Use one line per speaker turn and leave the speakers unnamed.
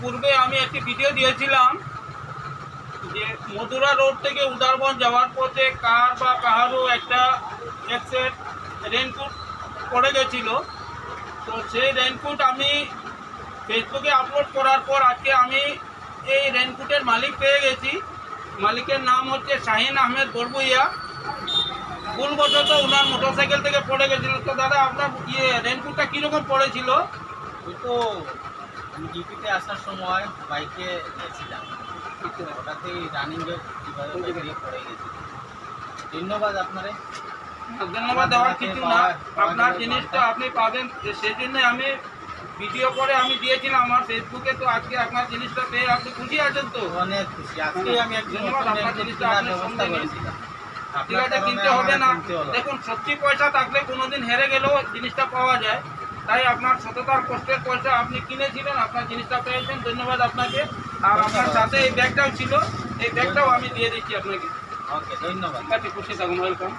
পূর্বে আমি একটি ভিডিও দিয়েছিলাম যে মধুরা রোড থেকে উদারবন যাওয়ার পথে কার বা কাহারও একটা এক সেট রেনকোট পড়ে গেছিল। তো সেই রেনকোট আমি ফেসবুকে আপলোড করার পর আজকে আমি এই রেনকোটের মালিক পেয়ে গেছি। মালিকের নাম হচ্ছে শাহিন আহমেদ বরবইয়া। ভুলবশত ওনার মোটরসাইকেল থেকে পড়ে গেছিল। তো দাদা, আপনার ইয়ে রেনকোটটা কীরকম পড়েছিল?
তো আমি ডিউটিতে আসার সময় বাইকে গেছিলাম হঠাৎই রানিং কীভাবে পড়ে গেছি। ধন্যবাদ আপনারে।
ধন্যবাদ দেওয়ার কিছু না। আপনার জিনিসটা আপনি পাবেন। সেই জন্য আমি ভিডিও করে আমি দিয়েছিলাম আমার ফেসবুকে তো আজকে আপনার জিনিসটা পেয়ে আপনি খুশি আছেন তো?
অনেক খুশি। আজকে আমি
ধন্যবাদ, আপনার জিনিসটা
কেনার
আপনি
ব্যবস্থা
সঙ্গে
করেছিলাম।
ঠিক আছে কিনতে হবে না। দেখুন সত্যি পয়সা থাকলে কোনোদিন হেরে গেলেও জিনিসটা পাওয়া যায়। তাই আপনার সততার কষ্টের পয়সা আপনি কিনেছিলেন আপনার জিনিসটা পেয়েছেন ধন্যবাদ আপনাকে। আর আপনার সাথে এই ব্যাগটাও ছিল এই ব্যাগটাও আমি দিয়ে দিচ্ছি আপনাকে।
ওকে ধন্যবাদ।
আছে খুশি থাকুন ওয়েলকাম